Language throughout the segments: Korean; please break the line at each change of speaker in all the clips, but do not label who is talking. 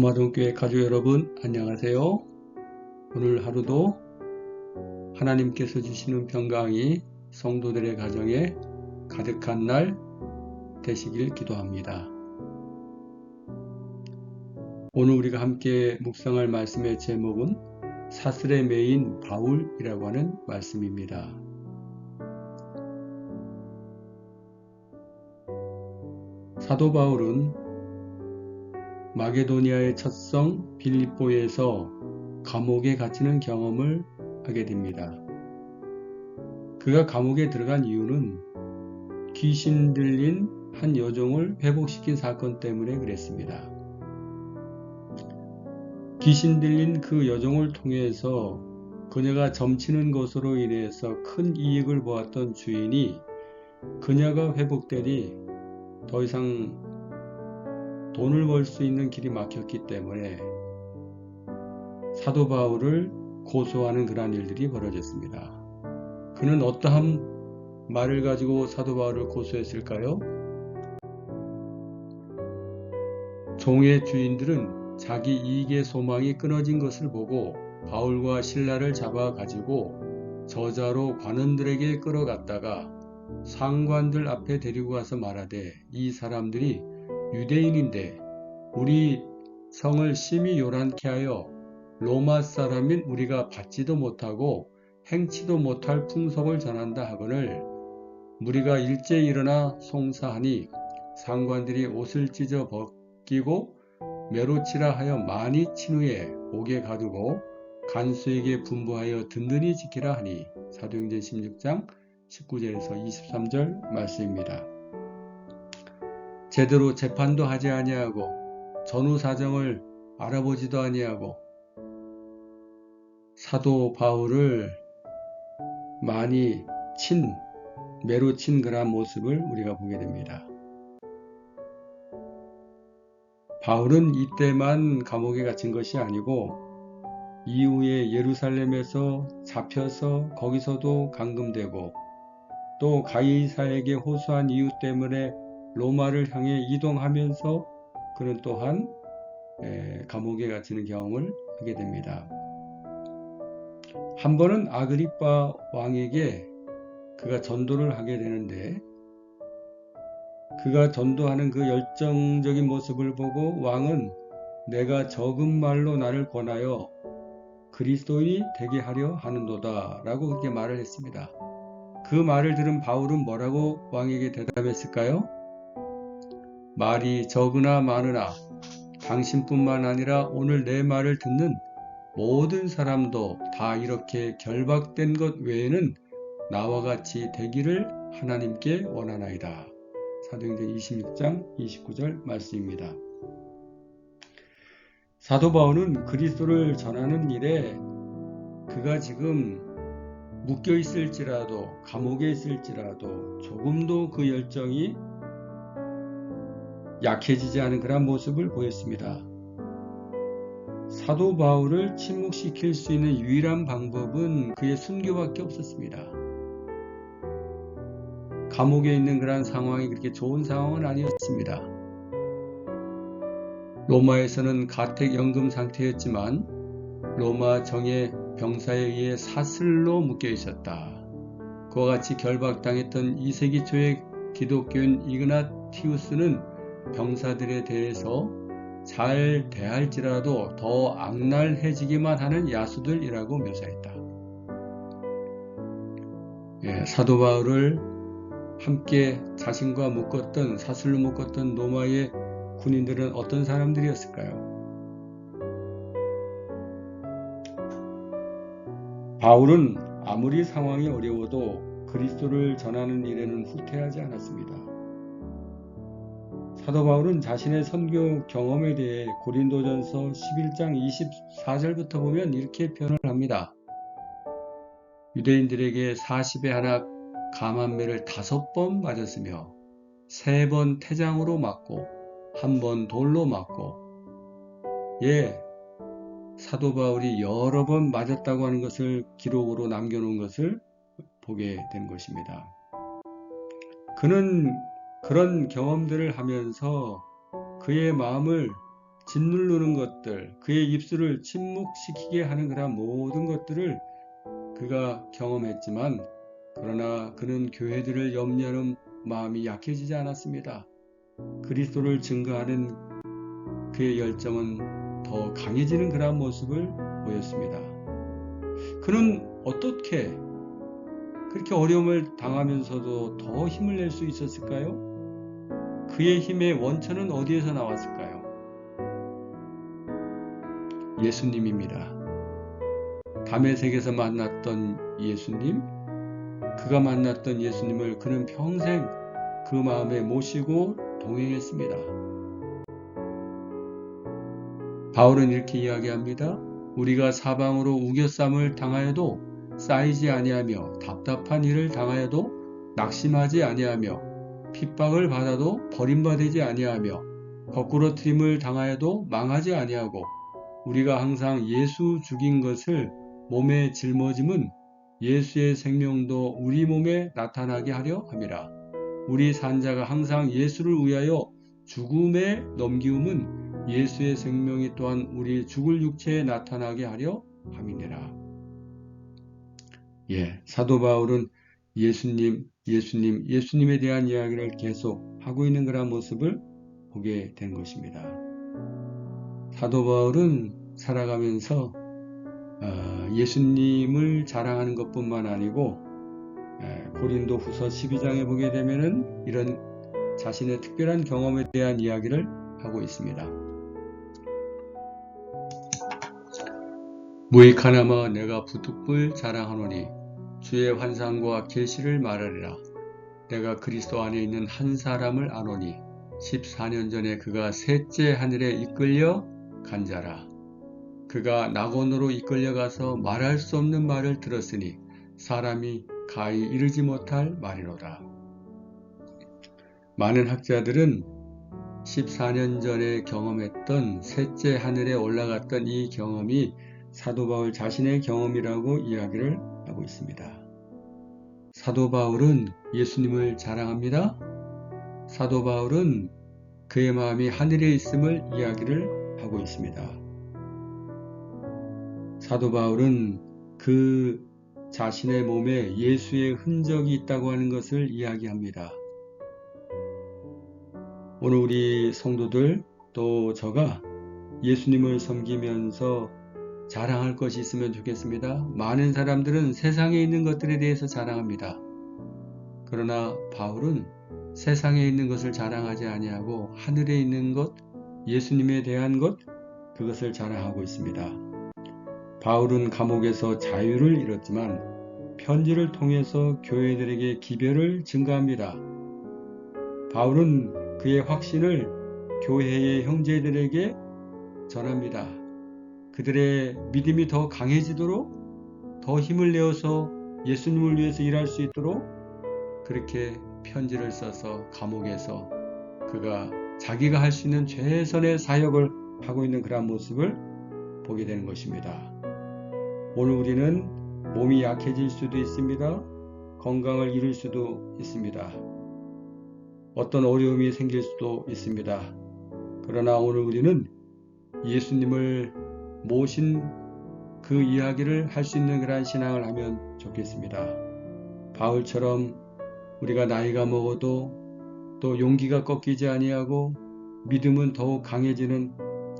도마동교회 가족 여러분 안녕하세요. 오늘 하루도 하나님께서 주시는 평강이 성도들의 가정에 가득한 날 되시길 기도합니다. 오늘 우리가 함께 묵상할 말씀의 제목은 사슬의 메인 바울이라고 하는 말씀입니다. 사도 바울은 마게도니아의 첫 성 빌립보에서 감옥에 갇히는 경험을 하게 됩니다. 그가 감옥에 들어간 이유는 귀신 들린 한 여종을 회복시킨 사건 때문에 그랬습니다. 귀신 들린 그 여종을 통해서 그녀가 점치는 것으로 인해서 큰 이익을 보았던 주인이 그녀가 회복되니 더 이상 돈을 벌 수 있는 길이 막혔기 때문에 사도 바울을 고소하는 그러한 일들이 벌어졌습니다. 그는 어떠한 말을 가지고 사도 바울을 고소했을까요? 종의 주인들은 자기 이익의 소망이 끊어진 것을 보고 바울과 신라를 잡아 가지고 저자로 관원들에게 끌어갔다가 상관들 앞에 데리고 가서 말하되 이 사람들이 유대인인데 우리 성을 심히 요란케 하여 로마 사람인 우리가 받지도 못하고 행치도 못할 풍속을 전한다 하거늘 무리가 일제히 일어나 송사하니 상관들이 옷을 찢어 벗기고 메로치라 하여 많이 친 후에 옥에 가두고 간수에게 분부하여 든든히 지키라 하니 사도행전 16장 19절에서 23절 말씀입니다. 제대로 재판도 하지 아니하고 전후 사정을 알아보지도 아니하고 사도 바울을 많이 친 매로 친 그런 모습을 우리가 보게 됩니다. 바울은 이때만 감옥에 갇힌 것이 아니고 이후에 예루살렘에서 잡혀서 거기서도 감금되고 또 가이사에게 호소한 이유 때문에 로마를 향해 이동하면서 그는 또한 감옥에 갇히는 경험을 하게 됩니다. 한 번은 아그리파 왕에게 그가 전도를 하게 되는데 그가 전도하는 그 열정적인 모습을 보고 왕은 내가 적은 말로 나를 권하여 그리스도인이 되게 하려 하는도다 라고 그렇게 말을 했습니다. 그 말을 들은 바울은 뭐라고 왕에게 대답했을까요? 말이 적으나 많으나 당신뿐만 아니라 오늘 내 말을 듣는 모든 사람도 다 이렇게 결박된 것 외에는 나와 같이 되기를 하나님께 원하나이다. 사도행전 26장 29절 말씀입니다. 사도 바울은 그리스도를 전하는 일에 그가 지금 묶여 있을지라도 감옥에 있을지라도 조금도 그 열정이 약해지지 않은 그런 모습을 보였습니다. 사도 바울을 침묵시킬 수 있는 유일한 방법은 그의 순교밖에 없었습니다. 감옥에 있는 그러한 상황이 그렇게 좋은 상황은 아니었습니다. 로마에서는 가택연금 상태였지만 로마 정의 병사에 의해 사슬로 묶여 있었다. 그와 같이 결박당했던 2세기 초의 기독교인 이그나티우스는 병사들에 대해서 잘 대할지라도 더 악랄해지기만 하는 야수들이라고 묘사했다. 예, 사도 바울을 함께 자신과 묶었던 사슬로 묶었던 로마의 군인들은 어떤 사람들이었을까요? 바울은 아무리 상황이 어려워도 그리스도를 전하는 일에는 후퇴하지 않았습니다. 사도 바울은 자신의 선교 경험에 대해 고린도전서 11장 24절부터 보면 이렇게 표현을 합니다. 유대인들에게 40에 하나 감한매를 다섯 번 맞았으며 세 번 태장으로 맞고 한 번 돌로 맞고 예 사도 바울이 여러 번 맞았다고 하는 것을 기록으로 남겨놓은 것을 보게 된 것입니다. 그는 그런 경험들을 하면서 그의 마음을 짓누르는 것들, 그의 입술을 침묵시키게 하는 그런 모든 것들을 그가 경험했지만 그러나 그는 교회들을 염려하는 마음이 약해지지 않았습니다. 그리스도를 증거하는 그의 열정은 더 강해지는 그러한 모습을 보였습니다. 그는 어떻게 그렇게 어려움을 당하면서도 더 힘을 낼 수 있었을까요? 그의 힘의 원천은 어디에서 나왔을까요? 예수님입니다. 담의 세계에서 만났던 예수님, 그가 만났던 예수님을 그는 평생 그 마음에 모시고 동행했습니다. 바울은 이렇게 이야기합니다. 우리가 사방으로 우겨쌈을 당하여도 쌓이지 아니하며 답답한 일을 당하여도 낙심하지 아니하며 핍박을 받아도 버림받지 아니하며 거꾸로 트림을 당하여도 망하지 아니하고 우리가 항상 예수 죽인 것을 몸에 짊어짐은 예수의 생명도 우리 몸에 나타나게 하려 함이라. 우리 산자가 항상 예수를 위하여 죽음에 넘기움은 예수의 생명이 또한 우리 죽을 육체에 나타나게 하려 함이니라. 예, 사도 바울은 예수님, 예수님, 예수님에 대한 이야기를 계속 하고 있는 그런 모습을 보게 된 것입니다. 사도 바울은 살아가면서 어, 예수님을 자랑하는 것뿐만 아니고 고린도 후서 12장에 보게 되면은 이런 자신의 특별한 경험에 대한 이야기를 하고 있습니다. 무익하나마 내가 부득불 자랑하노니 주의 환상과 계시를 말하리라. 내가 그리스도 안에 있는 한 사람을 아노니 14년 전에 그가 셋째 하늘에 이끌려 간 자라. 그가 낙원으로 이끌려가서 말할 수 없는 말을 들었으니 사람이 가히 이르지 못할 말이로다. 많은 학자들은 14년 전에 경험했던 셋째 하늘에 올라갔던 이 경험이 사도 바울 자신의 경험이라고 이야기를 하고 있습니다. 사도 바울은 예수님을 자랑합니다. 사도 바울은 그의 마음이 하늘에 있음을 이야기를 하고 있습니다. 사도 바울은 그 자신의 몸에 예수의 흔적이 있다고 하는 것을 이야기합니다. 오늘 우리 성도들 또 저가 예수님을 섬기면서 자랑할 것이 있으면 좋겠습니다. 많은 사람들은 세상에 있는 것들에 대해서 자랑합니다. 그러나 바울은 세상에 있는 것을 자랑하지 아니하고 하늘에 있는 것, 예수님에 대한 것, 그것을 자랑하고 있습니다. 바울은 감옥에서 자유를 잃었지만 편지를 통해서 교회들에게 기별을 증가합니다. 바울은 그의 확신을 교회의 형제들에게 전합니다. 그들의 믿음이 더 강해지도록 더 힘을 내어서 예수님을 위해서 일할 수 있도록 그렇게 편지를 써서 감옥에서 그가 자기가 할 수 있는 최선의 사역을 하고 있는 그런 모습을 보게 되는 것입니다. 오늘 우리는 몸이 약해질 수도 있습니다. 건강을 잃을 수도 있습니다. 어떤 어려움이 생길 수도 있습니다. 그러나 오늘 우리는 예수님을 모신 그 이야기를 할 수 있는 그러한 신앙을 하면 좋겠습니다. 바울처럼 우리가 나이가 먹어도 또 용기가 꺾이지 아니하고 믿음은 더욱 강해지는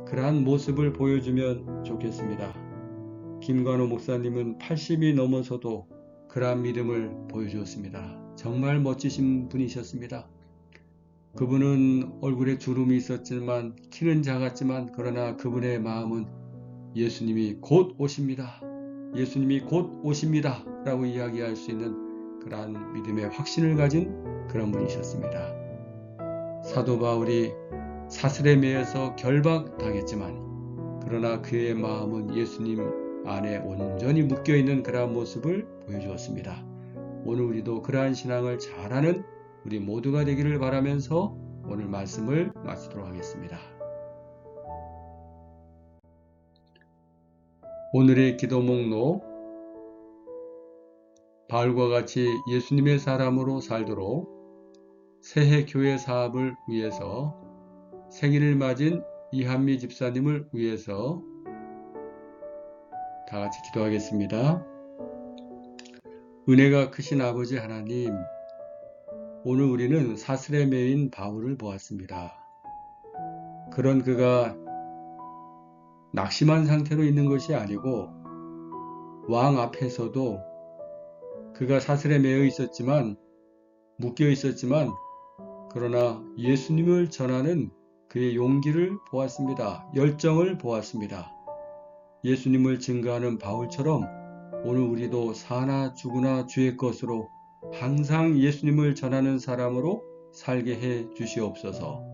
그러한 모습을 보여주면 좋겠습니다. 김관호 목사님은 80이 넘어서도 그러한 믿음을 보여주었습니다. 정말 멋지신 분이셨습니다. 그분은 얼굴에 주름이 있었지만 키는 작았지만 그러나 그분의 마음은 예수님이 곧 오십니다. 예수님이 곧 오십니다. 라고 이야기할 수 있는 그러한 믿음의 확신을 가진 그런 분이셨습니다. 사도 바울이 사슬에 매여서 결박당했지만 그러나 그의 마음은 예수님 안에 온전히 묶여 있는 그러한 모습을 보여주었습니다. 오늘 우리도 그러한 신앙을 잘하는 우리 모두가 되기를 바라면서 오늘 말씀을 마치도록 하겠습니다. 오늘의 기도 목록 바울과 같이 예수님의 사람으로 살도록 새해 교회 사업을 위해서 생일을 맞은 이한미 집사님을 위해서 다 같이 기도하겠습니다. 은혜가 크신 아버지 하나님, 오늘 우리는 사슬에 매인 바울을 보았습니다. 그런 그가 낙심한 상태로 있는 것이 아니고 왕 앞에서도 그가 사슬에 매여 있었지만 묶여 있었지만 그러나 예수님을 전하는 그의 용기를 보았습니다. 열정을 보았습니다. 예수님을 증거하는 바울처럼 오늘 우리도 사나 죽으나 주의 것으로 항상 예수님을 전하는 사람으로 살게 해 주시옵소서.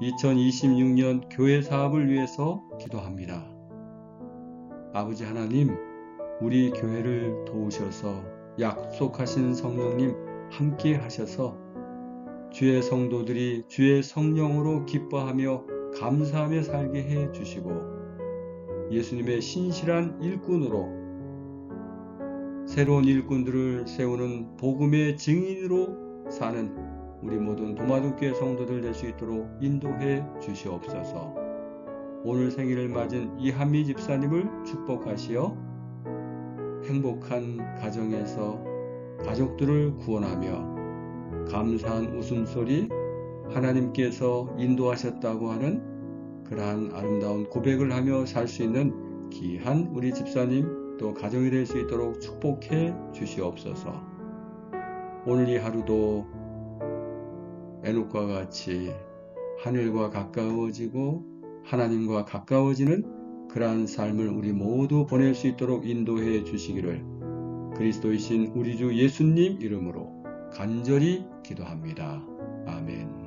2026년 교회 사업을 위해서 기도합니다. 아버지 하나님, 우리 교회를 도우셔서 약속하신 성령님 함께 하셔서 주의 성도들이 주의 성령으로 기뻐하며 감사하며 살게 해 주시고 예수님의 신실한 일꾼으로 새로운 일꾼들을 세우는 복음의 증인으로 사는 우리 모든 도마도교회 성도들 될 수 있도록 인도해 주시옵소서. 오늘 생일을 맞은 이한미 집사님을 축복하시어 행복한 가정에서 가족들을 구원하며 감사한 웃음소리 하나님께서 인도하셨다고 하는 그러한 아름다운 고백을 하며 살 수 있는 귀한 우리 집사님 또 가정이 될 수 있도록 축복해 주시옵소서. 오늘 이 하루도 에녹과 같이 하늘과 가까워지고 하나님과 가까워지는 그러한 삶을 우리 모두 보낼 수 있도록 인도해 주시기를 그리스도이신 우리 주 예수님 이름으로 간절히 기도합니다. 아멘.